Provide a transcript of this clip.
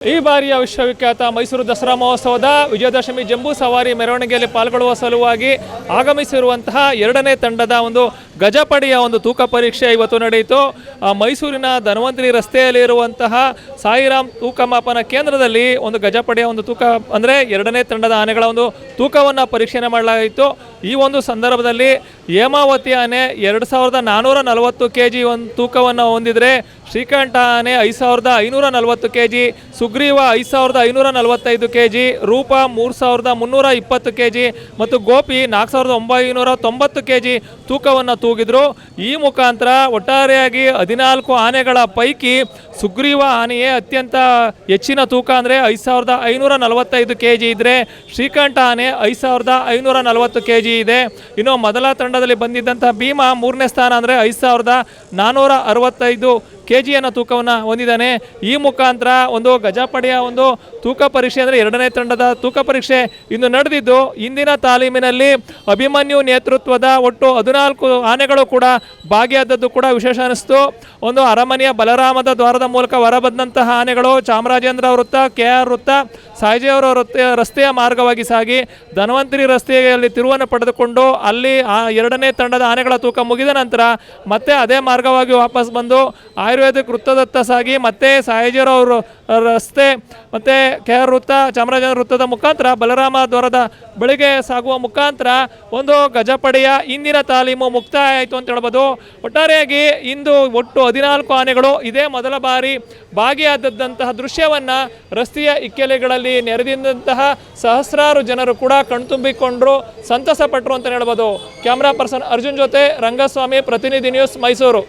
ಈ ಬಾರಿಯ ವಿಶ್ವವಿಖ್ಯಾತ ಮೈಸೂರು ದಸರಾ ಮಹೋತ್ಸವದ ವಿಜಯದಶಮಿ ಜಂಬೂ ಸವಾರಿ ಮೆರವಣಿಗೆಯಲ್ಲಿ ಪಾಲ್ಗೊಳ್ಳುವ ಸಲುವಾಗಿ ಆಗಮಿಸಿರುವಂತಹ ಎರಡನೇ ತಂಡದ ಒಂದು ಗಜಪಡೆಯ ಒಂದು ತೂಕ ಪರೀಕ್ಷೆ ಇವತ್ತು ನಡೆಯಿತು. ಮೈಸೂರಿನ ಧನ್ವಂತರಿ ರಸ್ತೆಯಲ್ಲಿ ಇರುವಂತಹ ಸಾಯಿರಾಮ್ ತೂಕ ಮಾಪನ ಕೇಂದ್ರದಲ್ಲಿ ಒಂದು ಗಜಪಡೆಯ ಒಂದು ತೂಕ, ಅಂದರೆ ಎರಡನೇ ತಂಡದ ಆನೆಗಳ ಒಂದು ತೂಕವನ್ನು ಪರೀಕ್ಷೆ ಮಾಡಲಾಯಿತು ಈ ಒಂದು ಸಂದರ್ಭದಲ್ಲಿ ಹೇಮಾವತಿ ಆನೆ ಎರಡು ಸಾವಿರದ ನಾನ್ನೂರ ನಲವತ್ತು ಕೆ ಜಿ ಒಂದು ತೂಕವನ್ನು ಹೊಂದಿದರೆ ಶ್ರೀಕಂಠ ಆನೆ ಐದು ಸಾವಿರದ ಐನೂರ ನಲವತ್ತು ಕೆ ಜಿ ಸುಗ್ರೀವ ಐದು ಸಾವಿರದ ಐನೂರ ನಲವತ್ತೈದು ಕೆ ಜಿ ರೂಪ ಮೂರು ಸಾವಿರದ ಮುನ್ನೂರ ಇಪ್ಪತ್ತು ಕೆ ಜಿ ಮತ್ತು ಗೋಪಿ ನಾಲ್ಕು ಸಾವಿರದ ಒಂಬೈನೂರ ತೊಂಬತ್ತು ಕೆ ಜಿ ತೂಕವನ್ನು ತೂಗಿದ್ರು. ಈ ಮುಖಾಂತರ ಒಟ್ಟಾರೆಯಾಗಿ ಹದಿನಾಲ್ಕು ಆನೆಗಳ ಪೈಕಿ ಸುಗ್ರೀವ ಆನೆಯೇ ಅತ್ಯಂತ ಹೆಚ್ಚಿನ ತೂಕ ಅಂದರೆ ಐದು ಸಾವಿರದ ಐನೂರ ನಲವತ್ತೈದು ಕೆ ಜಿ ಇದ್ದರೆ ಶ್ರೀಕಂಠ ಆನೆ ಐದು ಸಾವಿರದ ಐನೂರ ನಲವತ್ತು ಕೆ ಜಿ ಇದೆ. ಇನ್ನು ಮೊದಲ ತಂಡದಲ್ಲಿ ಬಂದಿದ್ದಂಥ ಭೀಮ ಮೂರನೇ ಸ್ಥಾನ ಅಂದರೆ ಐದು ಸಾವಿರದ ನಾನ್ನೂರ ಅರವತ್ತೈದು ಕೆ ಜಿಯನ್ನು ತೂಕವನ್ನು ಹೊಂದಿದ್ದಾನೆ. ಈ ಮುಖಾಂತರ ಒಂದು ಗಜಪಡೆಯ ಒಂದು ತೂಕ ಪರೀಕ್ಷೆ ಅಂದರೆ ಎರಡನೇ ತಂಡದ ತೂಕ ಪರೀಕ್ಷೆ ಇಂದು ನಡೆದಿದ್ದು. ಇಂದಿನ ತಾಲೀಮಿನಲ್ಲಿ ಅಭಿಮನ್ಯು ನೇತೃತ್ವದ ಒಟ್ಟು ಹದಿನಾಲ್ಕು ಆನೆಗಳು ಕೂಡ ಭಾಗಿಯಾದದ್ದು ಕೂಡ ವಿಶೇಷ ಅನಿಸ್ತು. ಒಂದು ಅರಮನೆಯ ಬಲರಾಮದ ದ್ವಾರದ ಮೂಲಕ ಹೊರಬಂದಂತಹ ಆನೆಗಳು ಚಾಮರಾಜೇಂದ್ರ ವೃತ್ತ, ಕೆ ಆರ್ ವೃತ್ತ ಸಾಯಿಜಿಯವರ ರಸ್ತೆಯ ರಸ್ತೆಯ ಮಾರ್ಗವಾಗಿ ಸಾಗಿ ಧನ್ವಂತರಿ ರಸ್ತೆಯಲ್ಲಿ ತಿರುವನ್ನು ಪಡೆದುಕೊಂಡು ಅಲ್ಲಿ ಆ ಎರಡನೇ ತಂಡದ ಆನೆಗಳ ತೂಕ ಮುಗಿದ ನಂತರ ಮತ್ತೆ ಅದೇ ಮಾರ್ಗವಾಗಿ ವಾಪಸ್ ಬಂದು ಆಯುರ್ವೇದಿಕ್ ವೃತ್ತದತ್ತ ಸಾಗಿ ಮತ್ತೆ ಸಾಯಿಜಿಯವರ ರಸ್ತೆ ಮತ್ತೆ ಕೆ ಆರ್ ವೃತ್ತ, ಚಾಮರಾಜನಗರ ವೃತ್ತದ ಮುಖಾಂತರ ಬಲರಾಮ ದ್ವಾರದ ಬಳಿಗೆ ಸಾಗುವ ಮುಖಾಂತರ ಒಂದು ಗಜಪಡೆಯ ಇಂದಿನ ತಾಲೀಮು ಮುಕ್ತಾಯ ಆಯಿತು ಅಂತ ಹೇಳ್ಬೋದು. ಒಟ್ಟಾರೆಯಾಗಿ ಇಂದು ಒಟ್ಟು ಹದಿನಾಲ್ಕು ಆನೆಗಳು ಇದೇ ಮೊದಲ ಬಾರಿ ಭಾಗಿಯಾದದ್ದಂತಹ ದೃಶ್ಯವನ್ನು ರಸ್ತೆಯ ಇಕ್ಕೆಲೆಗಳಲ್ಲಿ ನೆರೆದಿದ್ದಂತಹ ಸಹಸ್ರಾರು ಜನರು ಕೂಡ ಕಣ್ತುಂಬಿಕೊಂಡರು, ಸಂತಸ ಪಟ್ಟರು ಅಂತ ಹೇಳ್ಬೋದು. ಕ್ಯಾಮ್ರಾ ಪರ್ಸನ್ ಅರ್ಜುನ್ ಜೊತೆ ರಂಗಸ್ವಾಮಿ, ಪ್ರತಿನಿಧಿ ನ್ಯೂಸ್ ಮೈಸೂರು.